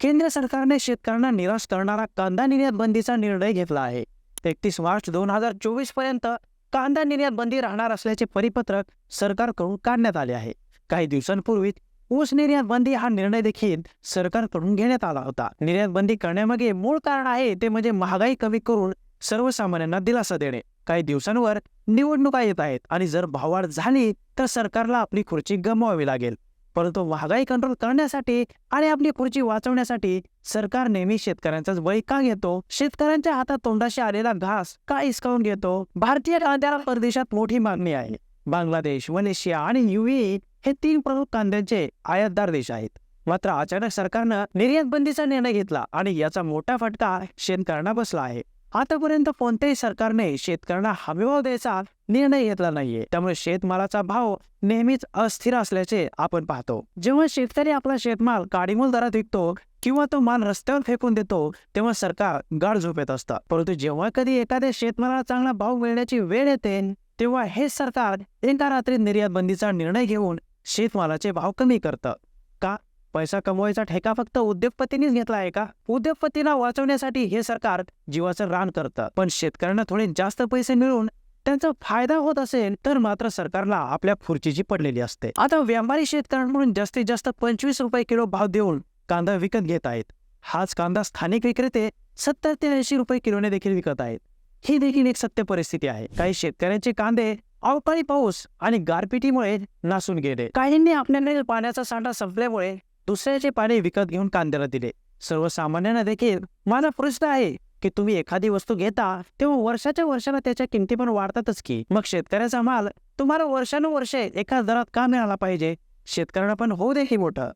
केंद्र सरकारने शेतकऱ्यांना निराश करणारा कांदा निर्यात बंदीचा निर्णय घेतला आहे. एकतीस मार्च दोन हजार चोवीसपर्यंत कांदा निर्यात बंदी राहणार असल्याचे परिपत्रक सरकारकडून काढण्यात आले आहे. काही दिवसांपूर्वी ऊस निर्यात बंदी हा निर्णय देखील सरकारकडून घेण्यात आला होता. निर्यात बंदी करण्यामागे मूळ कारण आहे ते म्हणजे महागाई कमी करून सर्वसामान्यांना दिलासा देणे. काही दिवसांवर निवडणुका येत आहेत आणि जर भाववाढ झाली तर सरकारला आपली खुर्ची गमवावी लागेल. परंतु महागाई कंट्रोल करण्यासाठी आणि आपली खुर्ची वाचवण्यासाठी सरकार नेहमी शेतकऱ्यांचाच बळी का घेतो? शेतकऱ्यांच्या हातात तोंडाशी आलेला घास का हिसकावून घेतो? भारतीय कांद्याला परदेशात मोठी मागणी आहे. बांगलादेश मलेशिया आणि युएई e हे तीन प्रमुख कांद्यांचे आयातदार देश आहेत. मात्र अचानक सरकारनं निर्यात बंदीचा निर्णय घेतला आणि याचा मोठा फटका शेतकऱ्यांना बसला आहे. आतापर्यंत कोणत्याही सरकारने शेतकऱ्यांना हमीभाव द्यायचा निर्णय घेतला नाहीये. त्यामुळे शेतमालाचा भाव नेहमीच अस्थिर असल्याचे आपण पाहतो. जेव्हा शेतकरी आपला शेतमाल काडीमोल दरात विकतो किंवा तो माल रस्त्यावर फेकून देतो तेव्हा सरकार गाढ झोपेत असतं. परंतु जेव्हा कधी एखाद्या शेतमालाला चांगला भाव मिळण्याची वेळ येते तेव्हा हे सरकार एका रात्री निर्यात बंदीचा निर्णय घेऊन शेतमालाचे भाव कमी करतं. पैसा कमवायचा ठेका फक्त उद्योगपतींनीच घेतला आहे का? उद्योगपतींना वाचवण्यासाठी हे सरकार जीवाचं रान करतं. पण शेतकऱ्यांना थोडे जास्त पैसे मिळून त्यांचा फायदा होत असेल तर मात्र सरकारला आपल्या खुर्चीची पडलेली असते. आता व्यापारी शेतकऱ्यांकडून जास्तीत जास्त पंचवीस रुपये किलो भाव देऊन कांदा विकत घेत आहेत. हाच कांदा स्थानिक विक्रेते सत्तर ते ऐंशी रुपये किलोने देखील विकत आहेत. ही देखील एक सत्य परिस्थिती आहे. काही शेतकऱ्यांचे कांदे अवकाळी पाऊस आणि गारपिटीमुळे नासून गेले. काहींनी आपल्याला पाण्याचा साठा संपल्यामुळे दुसऱ्याचे पाणी विकत घेऊन कांद्याला दिले. सर्वसामान्यांना देखील मला प्रश्न आहे की तुम्ही एखादी वस्तू घेता तेव्हा वर्षाच्या वर्षाला त्याच्या किमती पण वाढतातच की. मग शेतकऱ्याचा माल तुम्हाला वर्षानुवर्षे एका दरात का मिळाला पाहिजे? शेतकऱ्यांना पण होऊ दे हे मोठं.